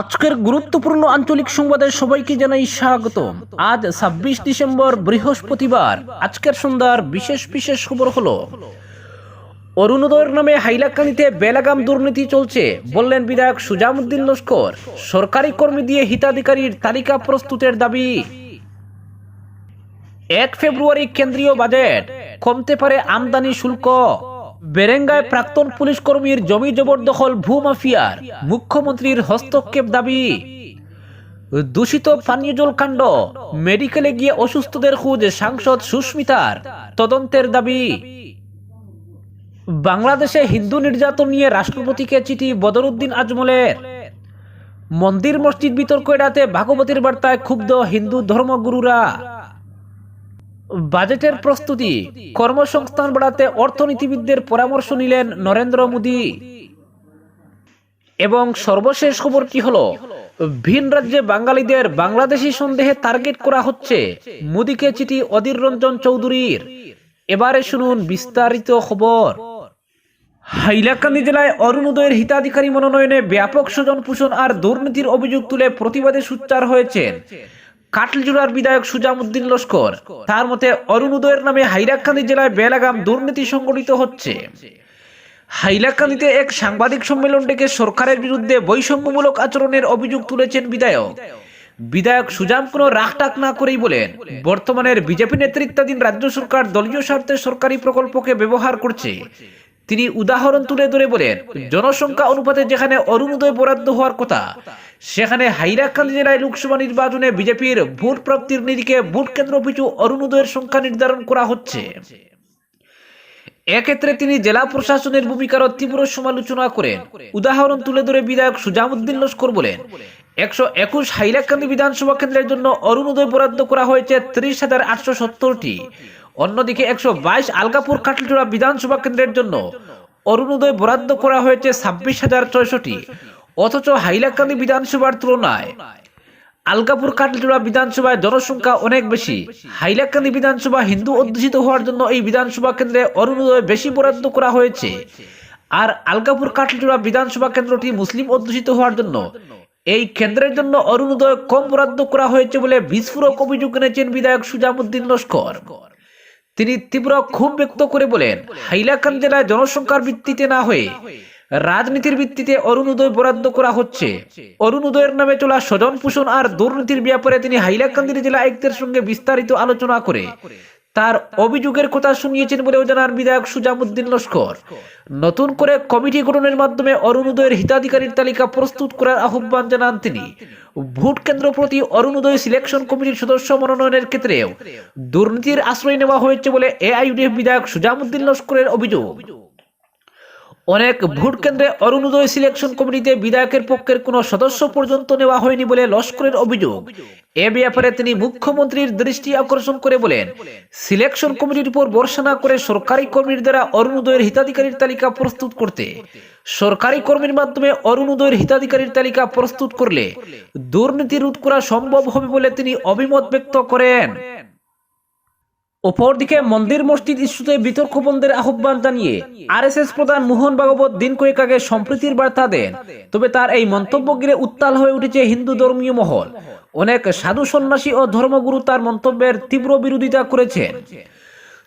আজকের গুরুত্বপূর্ণ আঞ্চলিক সংবাদে সবাইকে জানাই স্বাগত। আজ ছাব্বিশ ডিসেম্বর, বৃহস্পতিবার। আজকের সন্ধ্যার বিশেষ বিশেষ খবর হলো অরুণোদয়ের নামে হাইলাকানিতে বেলাগাম দুর্নীতি চলছে, বললেন বিধায়ক সুজামুদ্দিন লস্কর। সরকারি কর্মী দিয়ে হিতাধিকারীর তালিকা প্রস্তুতের দাবি। এক ফেব্রুয়ারি কেন্দ্রীয় বাজেট কমতে পারে আমদানি শুল্ক। বেরেঙ্গায় প্রাক্তন পুলিশ কর্মীর জমি জবরদখল ভূমাফিয়ার মুখ্যমন্ত্রীর হস্তক্ষেপ দাবি। দূষিত পানীয় জল কাণ্ড, মেডিকেলে গিয়ে অসুস্থদের খোঁজ, সাংসদ সুস্মিতার তদন্তের দাবি। বাংলাদেশে হিন্দু নির্যাতন নিয়ে রাষ্ট্রপতিকে চিঠি বদরুদ্দিন আজমলের। মন্দির মসজিদ বিতর্ক এড়াতে ভাগবতীর বার্তায় ক্ষুব্ধ হিন্দু ধর্মগুরুরা। বাজেটের প্রস্তুতি। কর্মসংস্থান বাড়াতে অর্থনীতিবিদদের পরামর্শ নিলেন নরেন্দ্র মোদী। এবং সর্বশেষ খবর কি হলো? ভিন রাজ্যে বাঙালিদের বাংলাদেশি সন্দেহে টার্গেট করা হচ্ছে। মোদীকে চিঠি অধীর রঞ্জন চৌধুরীর। এবারে শুনুন বিস্তারিত খবর। হাইলাকান্দি জেলায় অরুণোদয়ের হিতাধিকারী মনোনয়নে ব্যাপক স্বজন পোষণ আর দুর্নীতির অভিযোগ তুলে প্রতিবাদে সোচ্চার হয়েছেন। কাটলজোড়ার বিধায়ক সুজামুদ্দিন লস্কর। তার মতে অরুণোদয়ের নামে হাইলাকান্দি জেলায় বেলাগাম দুর্নীতি সংগঠিত হচ্ছে। হাইলাকান্দিতে এক সাংবাদিক সম্মেলন ডেকে সরকারের বিরুদ্ধে বৈষম্যমূলক আচরণের অভিযোগ তুলেছেন বিধায়ক। বিধায়ক সুজাম কোনো রাখটাক না করেই বলেন, বর্তমানের বিজেপি নেতৃত্বাধীন রাজ্য সরকার দলীয় স্বার্থে সরকারি প্রকল্পকে ব্যবহার করছে। তিনি উদাহরণ তুলে ধরে বলেন, জনসংখ্যা অনুপাতে যেখানে অরুণোদয় বরাদ্দ হওয়ার কথা, সেখানে হাইলাকান্দি জেলায় লোকসভা নির্বাচনে বিজেপির ভোট প্রাপ্তির নিরিখে ভোট কেন্দ্র পিছু অরুণোদয়ের সংখ্যা নির্ধারণ করা হচ্ছে। এক্ষেত্রে তিনি জেলা প্রশাসনের ভূমিকার তীব্র সমালোচনা করেন। উদাহরণ তুলে ধরে বিধায়ক সুজামুদ্দিন লস্কর বলেন, একশো একুশ হাইলাকান্দি বিধানসভা কেন্দ্রের জন্য অরুণোদয় বরাদ্দ করা হয়েছে ত্রিশ হাজার আটশো সত্তরটি। অন্যদিকে একশো বাইশ আলগাপুর কাটলচূড়া বিধানসভা কেন্দ্রের জন্য অরুণোদয় বরাদ্দ করা হয়েছে ছাব্বিশ হাজার ছয়শটি। অথচ হাইলাকান্দি বিধানসভার তুলনায় আলগাপুর কাটলচূড়া বিধানসভায় জনসংখ্যা অনেক বেশি। হাইলাকান্দি বিধানসভা হিন্দু অধ্যুষিত হওয়ার জন্য এই বিধানসভা কেন্দ্রে অরুণোদয় বেশি বরাদ্দ করা হয়েছে। আর আলগাপুর কাটলচূড়া বিধানসভা কেন্দ্রটি মুসলিম অধ্যুষিত হওয়ার জন্য এই কেন্দ্রের জন্য অরুণোদয় কম বরাদ্দ করা হয়েছে বলে বিস্ফোরক অভিযোগ এনেছেন বিধায়ক সুজামুদ্দিন লস্কর। তিনি তীব্র ক্ষোভ ব্যক্ত করে বলেন হাইলাকান জেলায় জনসংখ্যার ভিত্তিতে না হয়ে রাজনীতির ভিত্তিতে অরুণোদয় বরাদ্দ করা হচ্ছে। অরুণোদয়ের নামে চলা স্বজন পোষণ আর দুর্নীতির ব্যাপারে তিনি হাইলাকান্দি জেলা আয়ুক্তের সঙ্গে বিস্তারিত আলোচনা করে তার অভিযোগের কথা শুনিয়েছেন বলেও জানান বিধায়ক সুজামুদ্দিন লস্কর। নতুন করে কমিটি গঠনের মাধ্যমে অরুণোদয়ের হিতাধিকারীর তালিকা প্রস্তুত করার আহ্বান জানান তিনি। ভোট কেন্দ্র প্রতি অরুণোদয় সিলেকশন কমিটির সদস্য মনোনয়নের ক্ষেত্রেও দুর্নীতির আশ্রয় নেওয়া হয়েছে বলে এআইউডিএফ বিধায়ক সুজামুদ্দিন লস্করের অভিযোগ। অনেক ভোট কেন্দ্রে অরুণোদয় সিলেকশন কমিটিতে বিধায়কের পক্ষের কোনো সদস্য পর্যন্ত নেওয়া হয়নি বলে লস্করের অভিযোগ। এ ব্যাপারে তিনি মুখ্যমন্ত্রীর দৃষ্টি আকর্ষণ করে বলেন সিলেকশন কমিটির উপর না করে সরকারি কর্মীর দ্বারা অরুণোদয়ের হিতাধিকারীর তালিকা প্রস্তুত করতে, সরকারি কর্মীর মাধ্যমে অরুণোদয়ের হিতাধিকারীর তালিকা প্রস্তুত করলে দুর্নীতি রোধ করা সম্ভব হবে বলে তিনি অভিমত ব্যক্ত করেন। অপরদিকে মন্দির মসজিদ ইস্যুতে বিতর্ক বন্ধের আহ্বান জানিয়ে আরএসএস প্রধান মোহন ভাগবত দিন কয়েক আগে সম্প্রীতির বার্তা দেন। তবে তার এই মন্তব্য ঘিরে উত্তাল হয়ে উঠেছে হিন্দু ধর্মীয় মহল। অনেক সাধু সন্ন্যাসী ও ধর্মগুরু তার মন্তব্যের তীব্র বিরোধিতা করেছেন।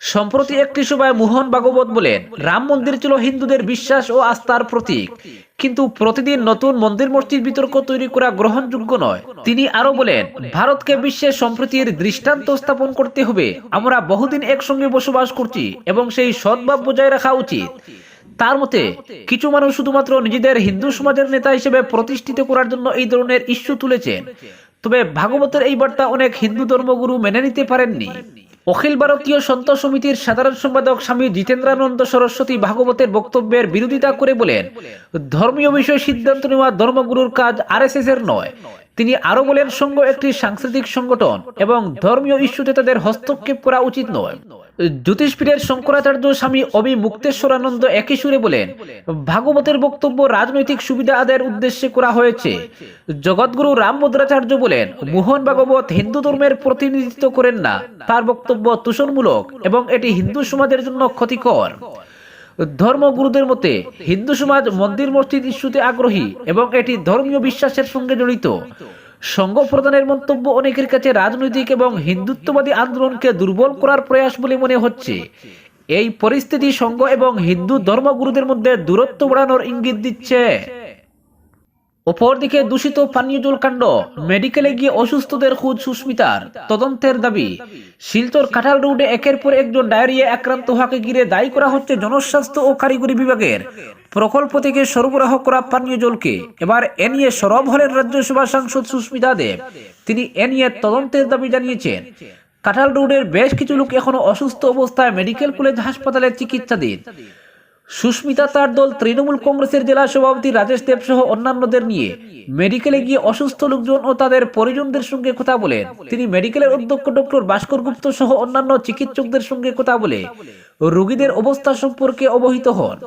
সম্প্রতি একটি সভায় মোহন ভাগবত বলেন, রাম মন্দির ছিল হিন্দুদের বিশ্বাস ও আস্থার প্রতীক। কিন্তু প্রতিদিন নতুন মন্দির মসজিদ বিতর্ক তৈরি করা গ্রহণযোগ্য নয়। তিনি আরও বলেন, ভারতকে বিশ্বের সম্প্রীতির দৃষ্টান্ত স্থাপন করতে হবে। আমরা বহুদিন একসঙ্গে বসবাস করছি এবং সেই সদ্ভাব বজায় রাখা উচিত। তার মতে, কিছু মানুষ শুধুমাত্র নিজেদের হিন্দু সমাজের নেতা হিসেবে প্রতিষ্ঠিত করার জন্য এই ধরনের ইস্যু তুলেছেন। তবে ভাগবতের এই বার্তা অনেক হিন্দু ধর্মগুরু মেনে নিতে পারেননি। অখিল ভারতীয় সন্ত সমিতির সাধারণ সম্পাদক স্বামী জিতেন্দ্রানন্দ সরস্বতী ভাগবতের বক্তব্যের বিরোধিতা করে বলেন, ধর্মীয় বিষয়ে সিদ্ধান্ত নেওয়া ধর্মগুরুর কাজ আরএসএস এর নয়। তিনি আরও বলেন সংঘ একটি সাংস্কৃতিক সংগঠন এবং ধর্মীয় ইস্যুতে তাদের হস্তক্ষেপ করা উচিত নয়। জ্যোতিষপীঠের শঙ্করাচার্য স্বামী অবি মুক্তেশ্বরানন্দ একই সুরে বলেন, ভাগবতের বক্তব্য রাজনৈতিক সুবিধা আদায়ের উদ্দেশ্যে করা হয়েছে। জগৎগুরু রামভদ্রাচার্য বলেন, মোহন ভাগবত হিন্দু ধর্মের প্রতিনিধিত্ব করেন না। তার বক্তব্য তুষণমূলক এবং এটি হিন্দু সমাজের জন্য ক্ষতিকর। ধর্মগুরুদের মতে, হিন্দু সমাজ মন্দির মসজিদ ইস্যুতে আগ্রহী এবং এটি ধর্মীয় বিশ্বাসের সঙ্গে জড়িত। সংঘ প্রদানের মন্তব্য অনেকের কাছে রাজনৈতিক এবং হিন্দুত্ববাদী আন্দোলনকে দুর্বল করার প্রয়াস বলে মনে হচ্ছে। এই পরিস্থিতি সংঘ এবং হিন্দু ধর্মগুরুদের মধ্যে দূরত্ব বাড়ানোর ইঙ্গিত দিচ্ছে। অপরদিকে দূষিত পানীয় জল কাণ্ড মেডিকেলে গিয়ে অসুস্থদের খুঁজ সুস্মিতার। তদন্তের দাবি, শিলচর কাঁঠাল রোডে একের পর একজন ডায়রিয়া আক্রান্ত হওয়াকে ঘিরে দায়ী করা হচ্ছে জনস্বাস্থ্য ও কারিগরি বিভাগের। প্রকল্প থেকে সরবরাহ করা পানীয় জলকে এবার এ নিয়ে সরব হলেন রাজ্যসভা সাংসদ সুস্মিতা দেব। তিনি এ নিয়ে তদন্তের দাবি জানিয়েছেন, কাঁঠাল রোডের বেশ কিছু লোক এখনও অসুস্থ অবস্থায় মেডিকেল কলেজ হাসপাতালে চিকিৎসাধীন। সুস্মিতা, তার দল তৃণমূল কংগ্রেসের জেলা সভাপতি রাজেশ দেব সহ অন্যান্যদের নিয়ে মেডিকেলে গিয়ে অসুস্থ লোকজন ও তাদের পরিজনদের সঙ্গে কথা বলেন তিনি মেডিকেলের অধ্যক্ষ ডক্টর ভাস্কর গুপ্ত সহ অন্যান্য চিকিৎসকদের সঙ্গে কথা বলে। রোগীদের অবস্থা সম্পর্কে অবহিত হন।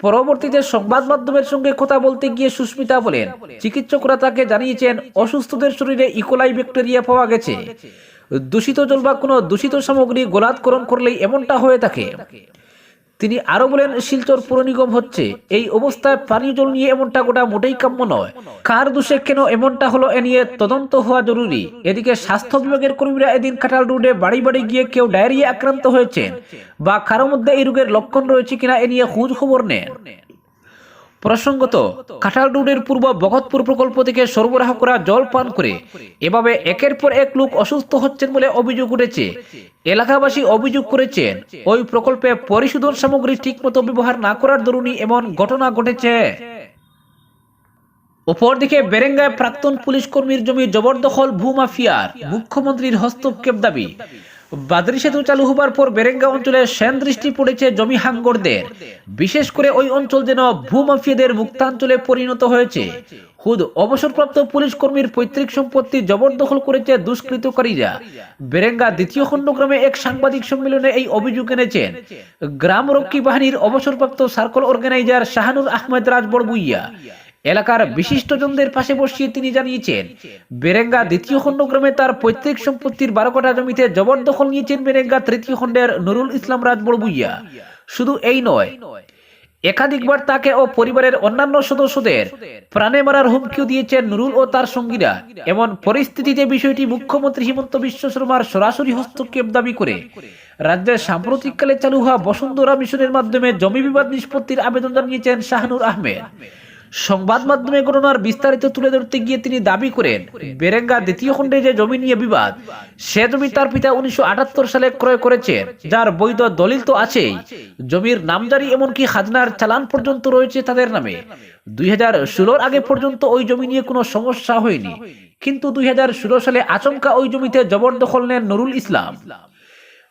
পরবর্তীতে সংবাদ মাধ্যমের সঙ্গে কথা বলতে গিয়ে সুস্মিতা বলেন, চিকিৎসকরা তাকে জানিয়েছেন, অসুস্থদের শরীরে ইকোলাই ব্যাকটেরিয়া পাওয়া গেছে। দূষিত জল বা কোনো দূষিত সামগ্রী গোলাৎকরণ করলেই এমনটা হয়ে থাকে। তিনি আরও বলেন, শিলচর পুর নিগম হচ্ছে, এই অবস্থায় পানীয় জল নিয়ে এমনটা গোটা মোটেই কাম্য নয়। কার দোষে কেন এমনটা হলো এ নিয়ে তদন্ত হওয়া জরুরি। এদিকে স্বাস্থ্য বিভাগের কর্মীরা এদিন কাঁঠাল রোডে বাড়ি বাড়ি গিয়ে কেউ ডায়রিয়া আক্রান্ত হয়েছেন বা কারও মধ্যে এই রোগের লক্ষণ রয়েছে কিনা এ নিয়ে খোঁজ খবর নেন। প্রসঙ্গত, কাঁঠাল রোডের পূর্ব বগতপুর প্রকল্প থেকে সরবরাহ করা জল পান করে এভাবে একের পর এক লোক অসুস্থ হচ্ছেন বলে অভিযোগ উঠেছে। এলাকাবাসী অভিযোগ করেছেন, ওই প্রকল্পে পরিশোধন সামগ্রী ঠিকমতো ব্যবহার না করার দরুনই এমন ঘটনা ঘটেছে। অপরদিকে বেরেঙ্গায় প্রাক্তন পুলিশ কর্মীর জমি জবরদখল ভূমাফিয়ার, মুখ্যমন্ত্রীর হস্তক্ষেপ দাবি। বাদরি সেতু চালু হবার পর বেরেঙ্গা অঞ্চলে সেন দৃষ্টি পড়েছে জমি হাঙ্গরদের বিশেষ করে ওই অঞ্চল যেন ভূমাফিয়াদের মুক্তাঞ্চলে পরিণত হয়েছে। খুদ অবসরপ্রাপ্ত পুলিশ কর্মীর পৈতৃক সম্পত্তি জবরদখল করেছে দুষ্কৃতকারীরা। বেরেঙ্গা দ্বিতীয় খণ্ডগ্রামে এক সাংবাদিক সম্মেলনে এই অভিযোগ এনেছেন। গ্রাম রক্ষী বাহিনীর অবসরপ্রাপ্ত সার্কল অর্গানাইজার শাহানুর আহমেদ রাজবড় বুইয়া এলাকার বিশিষ্টজনদের পাশে বসিয়ে তিনি জানিয়েছেন, বেরেঙ্গা দ্বিতীয় খণ্ডগ্রামে তার পৈতৃক সম্পত্তির বারো কাঠা জমিতে জবরদখল নিয়েছেন বেরেঙ্গা তৃতীয় খণ্ডের নুরুল ইসলাম রাজবড় বুইয়া শুধু এই নয়, একাধিকবার তাকে ও পরিবারের অন্যান্য সদস্যদের প্রাণে মারার হুমকিও দিয়েছেন নুরুল ও তার সঙ্গীরা। এমন পরিস্থিতিতে বিষয়টি মুখ্যমন্ত্রী হিমন্ত বিশ্ব শর্মার সরাসরি হস্তক্ষেপ দাবি করে রাজ্যের সাম্প্রতিককালে চালু হওয়া বসুন্ধরা মিশনের মাধ্যমে জমি বিবাদ নিষ্পত্তির আবেদন জানিয়েছেন শাহনুর আহমেদ। সংবাদ মাধ্যমে ঘটনার বিস্তারিত তুলে ধরতে গিয়ে তিনি দাবি করেন, বেরেঙ্গা দ্বিতীয় খণ্ডে যে জমি নিয়ে বিবাদ, সে জমি তার পিতা উনিশশো সালে ক্রয় করেছেন, যার বৈধ দলিল তো আছেই। জমির নামজারি এমনকি খাজনার চালান পর্যন্ত রয়েছে তাদের নামে। দুই হাজার আগে পর্যন্ত ওই জমি নিয়ে কোনো সমস্যা হয়নি, কিন্তু দুই হাজার ষোলো সালে আচমকা ওই জমিতে জবরদখল নেন নুরুল ইসলাম।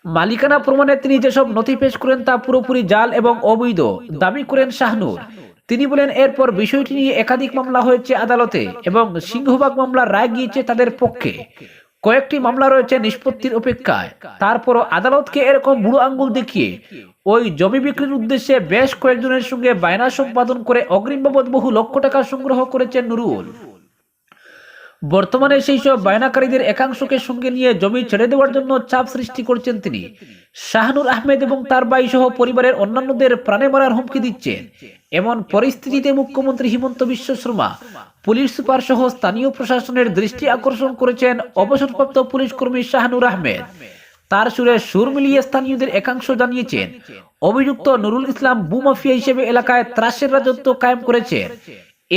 মালিকানা প্রমাণে তিনি যেসব নথি পেশ করেন তা পুরোপুরি জাল এবং অবৈধ, দাবি করেন শাহনুর। তিনি বলেন, এরপর বিষয়টি নিয়ে একাধিক মামলা হয়েছে আদালতে এবং সিংহভাগ মামলার রায় গিয়েছে তাদের পক্ষে। কয়েকটি মামলা রয়েছে নিষ্পত্তির অপেক্ষায়। তারপরও আদালতকে এরকম বুড়ো আঙ্গুল দেখিয়ে ওই জমি বিক্রির উদ্দেশ্যে বেশ কয়েকজনের সঙ্গে বায়না সম্পাদন করে অগ্রিম বাবদ বহু লক্ষ টাকা সংগ্রহ করেছেন নুরুল। বর্তমানে সেই সব বায়নাকারীদের একাংশকে সঙ্গে নিয়ে জমি ছেড়ে দেওয়ার জন্য চাপ সৃষ্টি করছেন তিনি। শাহনুর আহমেদ এবং তার ভাই সহ পরিবারের অন্যান্যদের প্রাণে মারার হুমকি দিচ্ছেন। এমন পরিস্থিতিতে মুখ্যমন্ত্রী হিমন্ত বিশ্ব শর্মা, পুলিশ সুপার সহ স্থানীয় প্রশাসনের দৃষ্টি আকর্ষণ করেছেন অবসরপ্রাপ্ত পুলিশ কর্মী শাহনুর আহমেদ। তার সুরে সুর মিলিয়ে স্থানীয়দের একাংশ জানিয়েছেন, অভিযুক্ত নুরুল ইসলাম বুমাফিয়া হিসেবে এলাকায় ত্রাসের রাজত্ব কায়েম করেছেন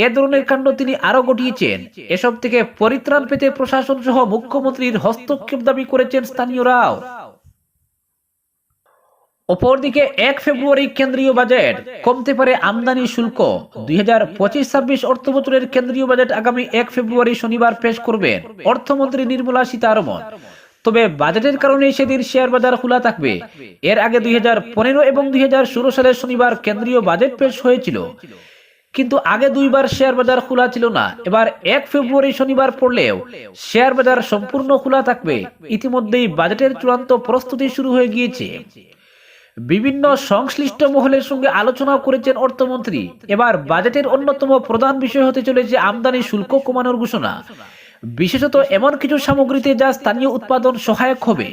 এ ধরনের কাণ্ড তিনি আরও ঘটিয়েছেন। এসব থেকে পরিত্রাণ পেতে প্রশাসন সহ মুখ্যমন্ত্রীর হস্তক্ষেপ দাবি করেছেন স্থানীয়রাও। অপরদিকে এক ফেব্রুয়ারি কেন্দ্রীয় বাজেট কমতে পারে আমদানি শুল্ক। দুই হাজার পঁচিশ ছাব্বিশ অর্থ বছরের কেন্দ্রীয় বাজেট আগামী এক ফেব্রুয়ারি শনিবার পেশ করবেন অর্থমন্ত্রী নির্মলা সীতারমন তবে বাজেটের কারণে সেদিন শেয়ার বাজার খোলা থাকবে। এর আগে দুই হাজার পনেরো এবং দুই সালের শনিবার কেন্দ্রীয় বাজেট পেশ হয়েছিল। কিন্তু আগে দুইবার শেয়ার বাজার খোলা ছিল না। এবার এক ফেব্রুয়ারি শনিবার পড়লেও শেয়ার বাজার সম্পূর্ণ খোলা থাকবে। ইতিমধ্যেই বাজেটের চূড়ান্ত প্রস্তুতি শুরু হয়ে গিয়েছে। বিভিন্ন সংশ্লিষ্ট মহলের সঙ্গে আলোচনা করেছেন অর্থমন্ত্রী। এবার বাজেটের অন্যতম প্রধান বিষয় হতে চলেছে আমদানি শুল্ক কমানোর ঘোষণা। বিশেষত এমন কিছু সামগ্রীতে যা স্থানীয় উৎপাদন সহায়ক হবে।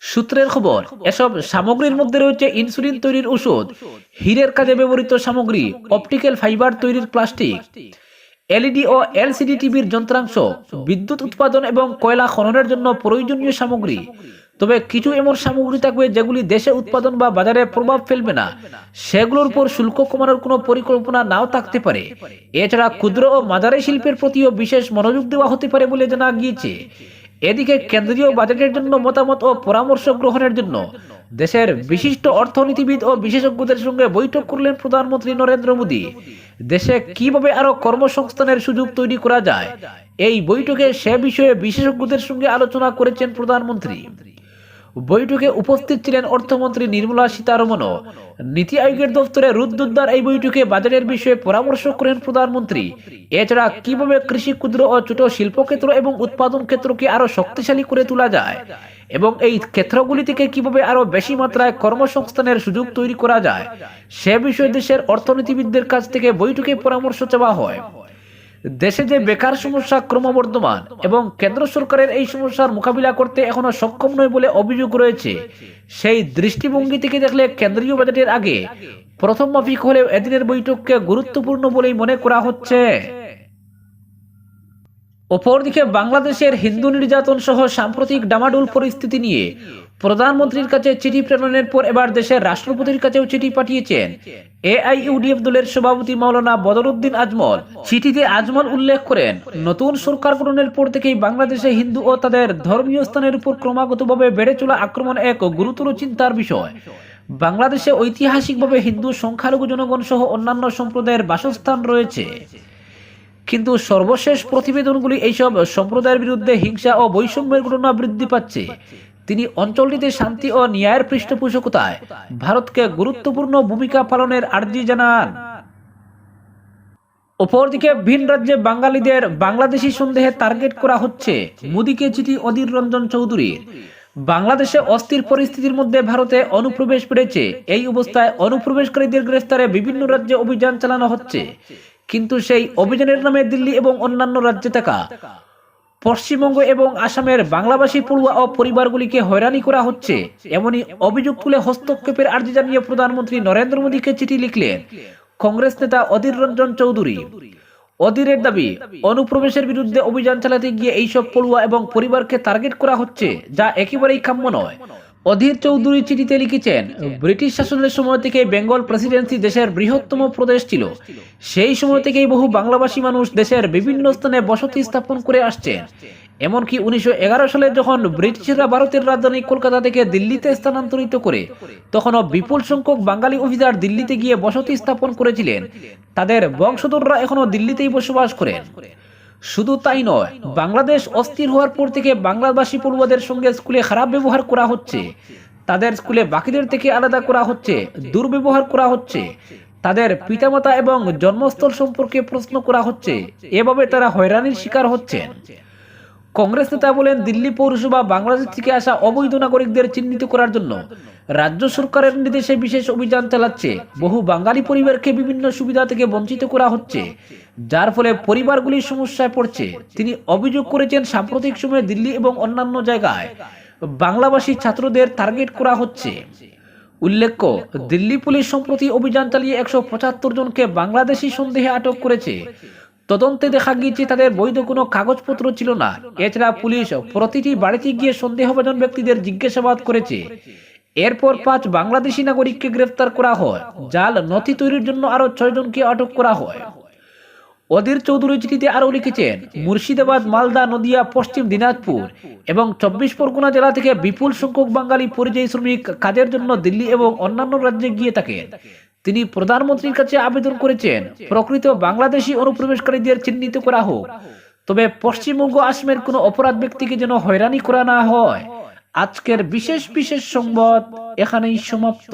সূত্রের খবর, এসব সামগ্রীর মধ্যে রয়েছে ইনসুলিন তৈরির ওষুধ, হীরের কাজে ব্যবহৃত সামগ্রী, অপটিক্যাল ফাইবার তৈরির প্লাস্টিক, এলইডি ও এলসিডি টিভির যন্ত্রাংশ, বিদ্যুৎ উৎপাদন এবং কয়লা খননের জন্য প্রয়োজনীয় সামগ্রী। তবে কিছু এমন সামগ্রী থাকবে যেগুলি দেশে উৎপাদন বা বাজারে প্রভাব ফেলবে না। সেগুলোর উপর শুল্ক কমানোর কোনো পরিকল্পনা নাও থাকতে পারে। এছাড়া ক্ষুদ্র ও মাঝারি শিল্পের প্রতিও বিশেষ মনোযোগ দেওয়া হতে পারে বলে জানা গিয়েছে। এদিকে কেন্দ্রীয় বাজেটের জন্য মতামত ও পরামর্শ গ্রহণের জন্য দেশের বিশিষ্ট অর্থনীতিবিদ ও বিশেষজ্ঞদের সঙ্গে বৈঠক করলেন প্রধানমন্ত্রী নরেন্দ্র মোদী। দেশে কীভাবে আরও কর্মসংস্থানের সুযোগ তৈরি করা যায়? এই বৈঠকে সে বিষয়ে বিশেষজ্ঞদের সঙ্গে আলোচনা করেছেন প্রধানমন্ত্রী। বৈঠকে উপস্থিত ছিলেন অর্থমন্ত্রী নির্মলা সীতারমণও। নীতি আয়োগের দপ্তরে রুদ্দুদ্দার এই বৈঠকে বাজারের বিষয়ে পরামর্শ করেন প্রধানমন্ত্রী। এছাড়া কীভাবে কৃষি ক্ষুদ্র ও ছোট শিল্প ক্ষেত্র এবং উৎপাদন ক্ষেত্রকে আরও শক্তিশালী করে তোলা যায় এবং এই ক্ষেত্রগুলি থেকে কীভাবে আরও বেশি মাত্রায় কর্মসংস্থানের সুযোগ তৈরি করা যায়, সে বিষয়ে দেশের অর্থনীতিবিদদের কাছ থেকে বৈঠকে পরামর্শ চাওয়া হয়। দেশে যে বেকার সমস্যা ক্রমবর্ধমান এবং কেন্দ্র সরকারের এই সমস্যার মোকাবিলা করতে এখনও সক্ষম নয় বলে অভিযোগ রয়েছে, সেই দৃষ্টিভঙ্গি থেকে দেখলে কেন্দ্রীয় বাজেটের আগে প্রথম মাফিক হলেও এদিনের বৈঠককে গুরুত্বপূর্ণ বলেই মনে করা হচ্ছে। অপরদিকে বাংলাদেশের হিন্দু নির্যাতন সহ সাম্প্রতিক ডামাডুল পরিস্থিতি নিয়ে প্রধানমন্ত্রীর কাছে চিঠি প্রেরণের পর এবার দেশের রাষ্ট্রপতির কাছেও চিঠি পাঠিয়েছেন। এআইইউডিএফ দলের সভাপতি মাওলানা বদরুদ্দিন আজমল চিঠিতে আজমল উল্লেখ করেন, নতুন সরকার গঠনের পর থেকেই বাংলাদেশে হিন্দু ও তাদের ধর্মীয় স্থানের উপর ক্রমাগতভাবে বেড়ে চলা আক্রমণ এক গুরুতর চিন্তার বিষয়। বাংলাদেশে ঐতিহাসিকভাবে হিন্দু সংখ্যালঘু জনগণ সহ অন্যান্য সম্প্রদায়ের বাসস্থান রয়েছে। কিন্তু সর্বশেষ প্রতিবেদনগুলি এইসব সম্প্রদায়ের বিরুদ্ধে হিংসা ও বৈষম্যের ঘটনা বৃদ্ধি পাচ্ছে। তিনি অঞ্চলটিতে শান্তি ও ন্যায়ের পৃষ্ঠপোষকতায় ভারতকে গুরুত্বপূর্ণ ভূমিকা পালনের আর্জি জানান। অপরদিকে ভিন রাজ্যে বাঙালিদের বাংলাদেশি সন্দেহে টার্গেট করা হচ্ছে মোদীকে চিঠি অধীর রঞ্জন চৌধুরীর। বাংলাদেশে অস্থির পরিস্থিতির মধ্যে ভারতে অনুপ্রবেশ পেরেছে এই অবস্থায় অনুপ্রবেশকারীদের গ্রেফতারে বিভিন্ন রাজ্যে অভিযান চালানো হচ্ছে। কিন্তু সেই অভিযানের নামে দিল্লি এবং অন্যান্য রাজ্যে থাকা পশ্চিমবঙ্গ এবং আসামের বাংলাভাষী পড়ুয়া ও পরিবারগুলিকে হয়রানি করা হচ্ছে। এমনই অভিযোগ তুলে হস্তক্ষেপের আর্জি জানিয়ে প্রধানমন্ত্রী নরেন্দ্র মোদীকে চিঠি লিখলেন কংগ্রেস নেতা অধীর রঞ্জন চৌধুরী। অধীরের দাবি, অনুপ্রবেশের বিরুদ্ধে অভিযান চালাতে গিয়ে এইসব পড়ুয়া এবং পরিবারকে টার্গেট করা হচ্ছে, যা একেবারেই কাম্য নয়। অধীর চৌধুরী চিঠিতে লিখেছেন ব্রিটিশ শাসনের সময় থেকে বেঙ্গল প্রেসিডেন্সি দেশের বৃহত্তম প্রদেশ ছিল। সেই সময় থেকেই বহু বাংলাভাষী মানুষ দেশের বিভিন্ন স্থানে বসতি স্থাপন করে আসছেন। এমনকি উনিশশো এগারো সালে যখন ব্রিটিশরা ভারতের রাজধানী কলকাতা থেকে দিল্লিতে স্থানান্তরিত করে তখনও বিপুল সংখ্যক বাঙালি অফিসার দিল্লিতে গিয়ে বসতি স্থাপন করেছিলেন। তাদের বংশধররা এখনও দিল্লিতেই বসবাস করেন। শুধু তাই নয়, বাংলাদেশ অস্থির হওয়ার পর থেকে বাংলাভাষী পড়ুয়াদের সঙ্গে স্কুলে খারাপ ব্যবহার করা হচ্ছে। তাদের স্কুলে বাকিদের থেকে আলাদা করা হচ্ছে, দুর্ব্যবহার করা হচ্ছে। তাদের পিতামাতা এবং জন্মস্থল সম্পর্কে প্রশ্ন করা হচ্ছে। এভাবে তারা হয়রানির শিকার হচ্ছেন। কংগ্রেস নেতা বলেন দিল্লি পৌরসভা বাংলাদেশ থেকে আসা অবৈধ নাগরিকদের চিহ্নিত করার জন্য। রাজ্য সরকারের নির্দেশে বিশেষ অভিযান চালাচ্ছে। বহু বাঙালি পরিবারকে বিভিন্ন সুবিধা থেকে বঞ্চিত করা হচ্ছে। যার ফলে পরিবারগুলির সমস্যায় পড়ছে। তিনি অভিযোগ করেছেন, সাম্প্রতিক সময়ে দিল্লি এবং অন্যান্য জায়গায় বাংলাভাষী ছাত্রদের টার্গেট করা হচ্ছে। উল্লেখ্য, দিল্লি পুলিশ সম্প্রতি অভিযান চালিয়ে একশো পঁচাত্তর জনকে বাংলাদেশি সন্দেহে আটক করেছে। তদন্তে দেখা গিয়েছে তাদের বৈধ কোনো কাগজপত্র ছিল না। এছাড়া পুলিশ প্রতিটি বাড়িতে গিয়ে সন্দেহভাজন ব্যক্তিদের জিজ্ঞাসাবাদ করেছে। এরপর পাঁচ বাংলাদেশি নাগরিককে গ্রেফতার করা হয়, জাল নথি তৈরির জন্য আরও জনকে আটক করা হয়। অধীর চৌধুরী চিঠিতে আরও লিখেছেন, মুর্শিদাবাদ, মালদা, নদিয়া, পশ্চিম দিনাজপুর এবং চব্বিশ পরগনা জেলা থেকে বিপুল সংখ্যক বাঙালি পরিযায়ী শ্রমিক কাজের জন্য দিল্লি এবং অন্যান্য রাজ্যে গিয়ে থাকেন। তিনি প্রধানমন্ত্রীর কাছে আবেদন করেছেন, প্রকৃত বাংলাদেশি অনুপ্রবেশকারীদের চিহ্নিত করা হোক। তবে পশ্চিমবঙ্গ আসামের কোনো অপরাধ ব্যক্তিকে যেন হয়রানি করা না হয়। আজকের বিশেষ বিশেষ সংবাদ এখানেই সমাপ্ত।